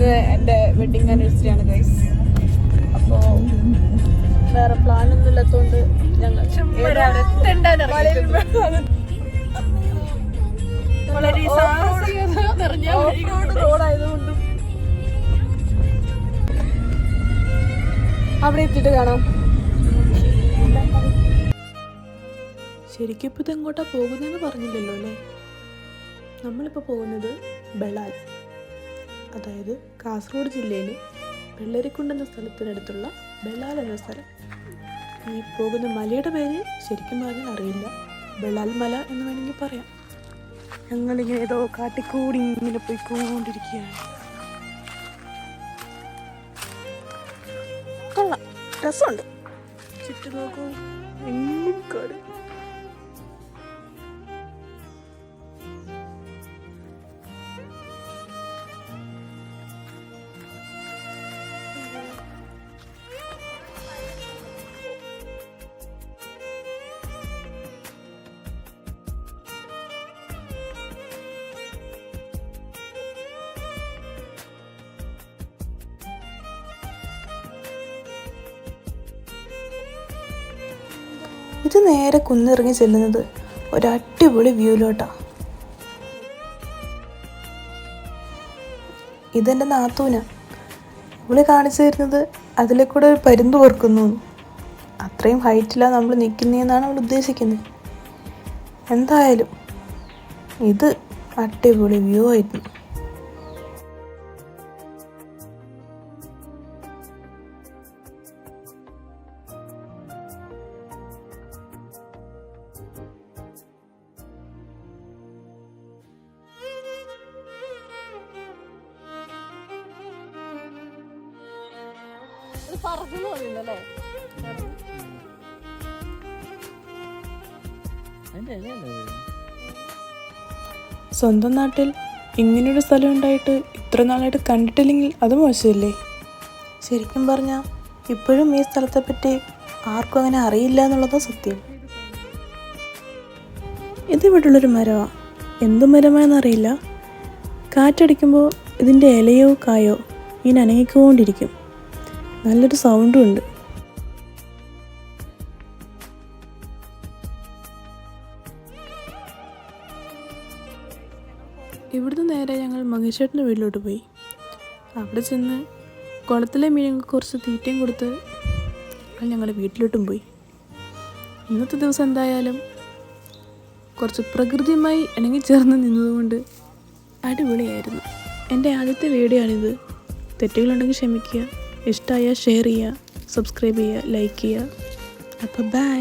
ഇന്ന് എന്റെ wedding anniversary ആണ് ഗൈസ് അപ്പോൾ വേറെ പ്ലാൻ ഒന്നും ഇല്ലാത്തതുകൊണ്ട് ഞങ്ങൾ വളരെ സാഹസികത നിറഞ്ഞ റോഡായതുകൊണ്ടും അവിടെ എത്തിയിട്ട് കാണാം. ശരിക്കും ഇപ്പൊ ഇത് എങ്ങോട്ടാ പോകുന്നതെന്ന് പറഞ്ഞില്ലല്ലോ അല്ലേ? നമ്മളിപ്പോ പോകുന്നത് ബളാൽ അതായത് കാസർഗോഡ് ജില്ലയിലെ വെള്ളരിക്കുണ്ട് എന്ന സ്ഥലത്തിനടുത്തുള്ള ബളാൽ എന്ന സ്ഥലം. ഈ പോകുന്ന മലയുടെ പേര് ശരിക്കും പറഞ്ഞാൽ അറിയില്ല. ബെള്ളാൽ മല എന്ന് വേണമെങ്കിൽ പറയാം. ഞങ്ങളിങ്ങനെ ഏതോ കാട്ടിക്കൂടി ഇങ്ങനെ പോയിക്കൊണ്ടിരിക്കുകയാണ്. കൊള്ളാം. രസമുണ്ട്. ചുറ്റും നോക്കൂ എങ്ങും കാട്. ഇത് നേരെ കുന്നിറങ്ങി ചെല്ലുന്നത് ഒരടിപൊളി വ്യൂലോട്ടാ. ഇതെന്റെ നാത്തൂന. ഇവൾ കാണിച്ചു തരുന്നത് അതിലെ കൂടെ ഒരു പരുന്ത് പറക്കുന്നു അത്രയും ഹൈറ്റിലാണ് നമ്മൾ നിൽക്കുന്നതെന്നാണ് അവൾ ഉദ്ദേശിക്കുന്നത്. എന്തായാലും ഇത് അടിപൊളി വ്യൂ ആയിരുന്നു. സ്വന്തം നാട്ടിൽ ഇങ്ങനൊരു സ്ഥലം ഉണ്ടായിട്ട് ഇത്ര നാളായിട്ട് കണ്ടിട്ടില്ലെങ്കിൽ അത് മോശമില്ലേ? ശരിക്കും പറഞ്ഞാൽ ഇപ്പോഴും ഈ സ്ഥലത്തെ പറ്റി ആർക്കും അങ്ങനെ അറിയില്ല എന്നുള്ളതാണ് സത്യം. ഇത് ഇവിടുള്ളൊരു മരമാണ് എന്ത് മരമാണെന്നറിയില്ല. കാറ്റടിക്കുമ്പോൾ ഇതിന്റെ ഇലയോ കായോ ഇങ്ങനെ അനങ്ങിക്കൊണ്ടിരിക്കും. നല്ലൊരു സൗണ്ടും ഉണ്ട്. ഇവിടുന്ന് നേരെ ഞങ്ങൾ മഹേഷേട്ടന്റെ വീട്ടിലോട്ട് പോയി. അവിടെ ചെന്ന് കുളത്തിലെ മീനുകൾക്ക് കുറച്ച് തീറ്റയും കൊടുത്ത് ഞങ്ങൾ ഞങ്ങളുടെ വീട്ടിലോട്ടും പോയി. ഇന്നത്തെ ദിവസം എന്തായാലും കുറച്ച് പ്രകൃതിയുമായി ഇണങ്ങി ചേർന്ന് നിന്നതുകൊണ്ട് അടിപൊളിയായിരുന്നു. എന്റെ ആദ്യത്തെ വീഡിയോ ആണിത്. തെറ്റുകളുണ്ടെങ്കിൽ ക്ഷമിക്കുക. ഇഷ്ടമായാൽ ഷെയർ ചെയ്യുക സബ്സ്ക്രൈബ് ചെയ്യുക ലൈക്ക് ചെയ്യുക. അപ്പോൾ ബൈ